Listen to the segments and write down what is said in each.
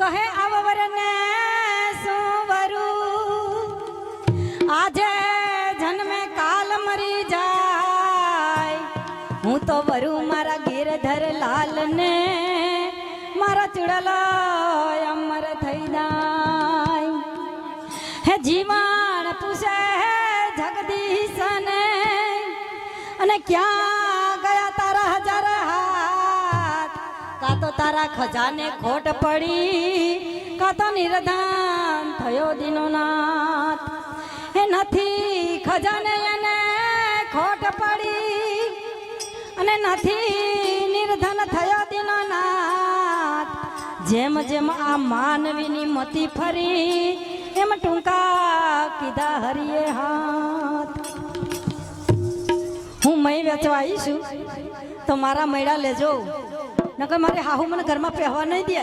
કહે આવરને સુવરું. આજે જન્મે કાલ મરી જાય. હું તો વરું મારા ગીરધર લાલ ને મારા ચુડલો અમર થઈ જાય. હે જીવાણ પૂછે હે જગદીશ ને અને ક્યાં તારા ખજાને ખોટ પડી. કતો નિર્ધાન થયો દિનો નાથ. એ નથી, ખજાને એને ખોટ પડી. અને નથી, નિર્ધન થયો દિનો નાથ. જેમ જેમ આ માનવીની મતી ફરી, એમ ટૂંકા કીધા હરિએ હાથ. હું મય વેચવા આવી છું. તો મારા મૈડા લેજો. નકર મારે હાહુ મને ઘરમાં પહેવા નહીં દે.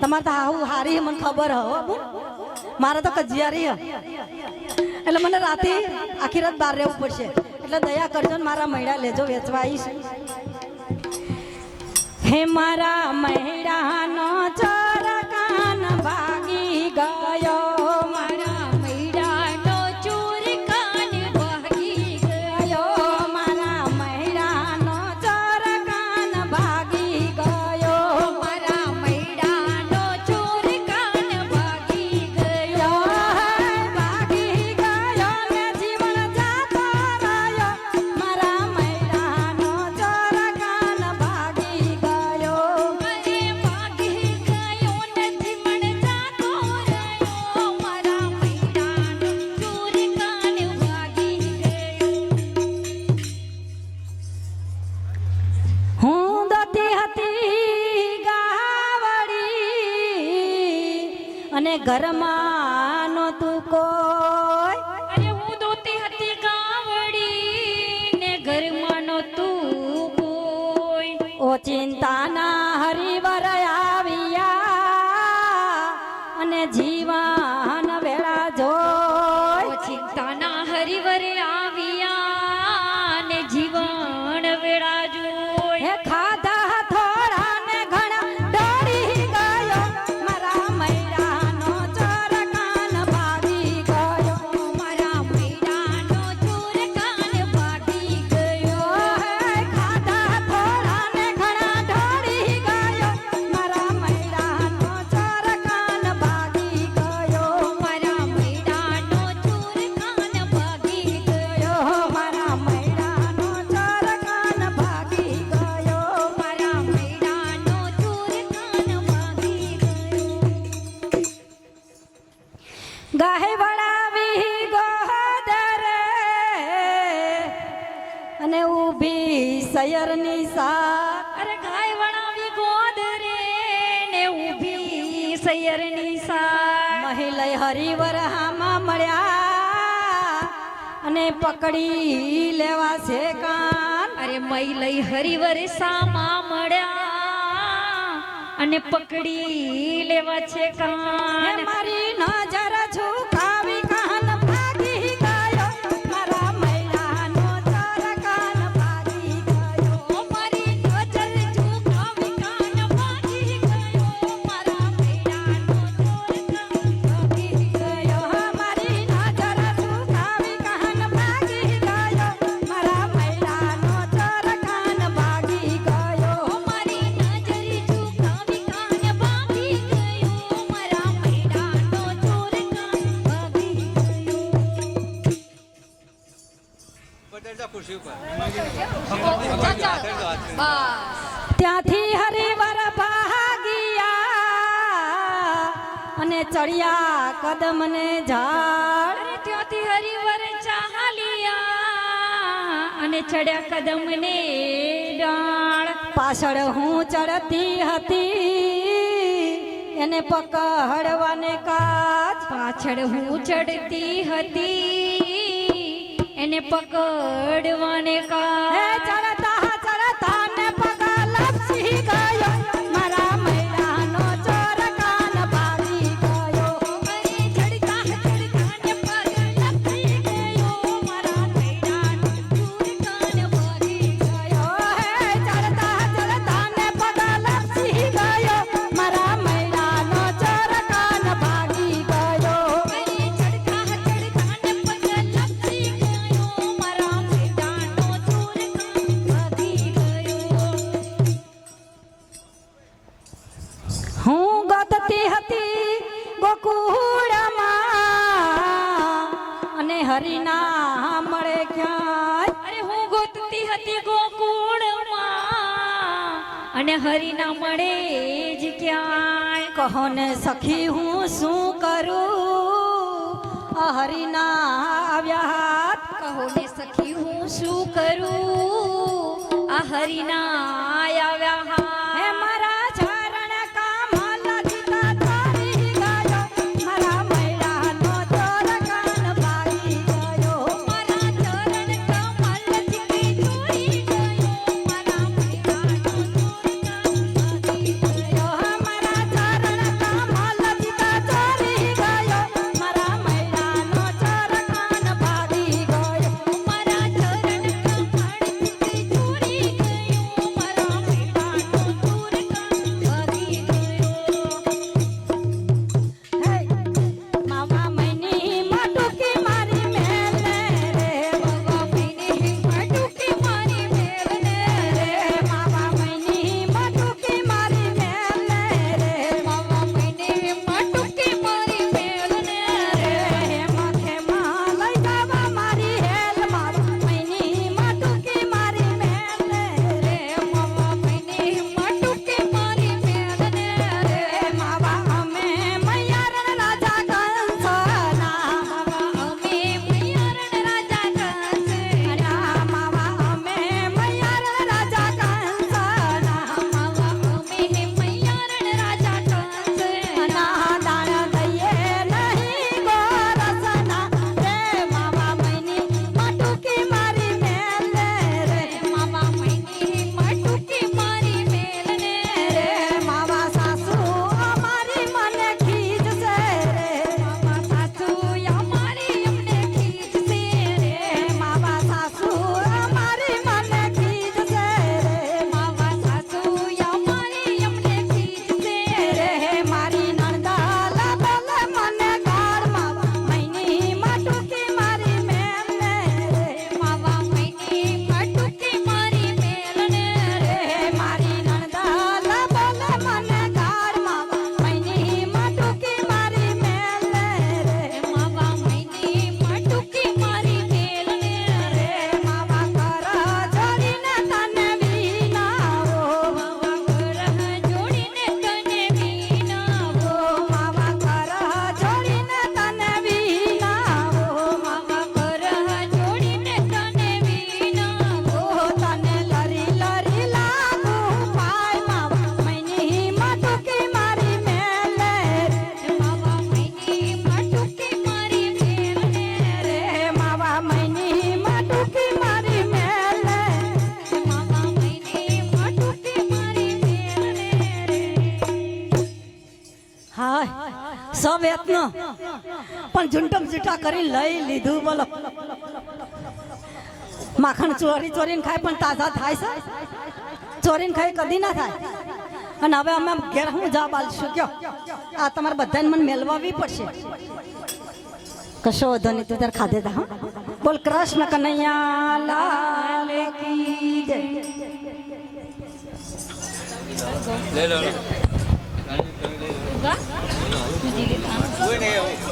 તમારે તો હાહુ હારી મને ખબર હો. મારા તો કજિયારી એટલે મને રાતે આખી રાત બહાર રહેવું પડશે. એટલે દયા કરજો ને મારા મૈડા લેજો, વેચવા હે મારા મૈડાનો નો કાન અને ઘરમાં નહોતું કોઈ? અરે હું દોતી હતી ગાવડી ને ઘરમાં નહોતું કોઈ. ઓ ચિંતાના હરિવર આવ્યા અને જીવન સયરની સા અરે ગાય વણાવી ગોદરે ને ઊભી સૈયરની સા મહિલય હરિવર હામાં મળ્યા અને પકડી લેવા છે કાન. અરે મહિલા હરિવર સામા મળ્યા અને પકડી લેવા છે કાન. મારી નજર ઝુકાવી અને ચડિયા કદમ ને ઝાડ ત્યાંથી હરિવર ચાલિયા અને ચડ્યા કદમ ને ડાળ. પાછળ હું ચડતી હતી એને પકડવાને કાચ. પાછળ હું ચડતી હતી એને પકડવાને હે હતી ગોકુળમાં. અને હરી ના મળે જ ક્યાંય. કહો ને સખી, હું શું કરું? હરિના આવ્યા કહો ને સખી, હું શું કરું? આ હરિના હા સવેતનો. પણ ઝુંટમ ઝીટા કરી લઈ લીધું બોલો. માખણ ચોરી ચોરીને ખાય, પણ તાજા થાય છે. ચોરીને ખાય કદી ના થાય. અને હવે અમે ઘેર હું જવાબ આલશું કયો. આ તમારે બધાને મને મેળવાવી પડશે. કશો વધો નહીં, તું ત્યારે ખાધે તા, હા? બોલ, કૃષ્ણ કનૈયા લાલ કી જય. 누가? 누가? 누가?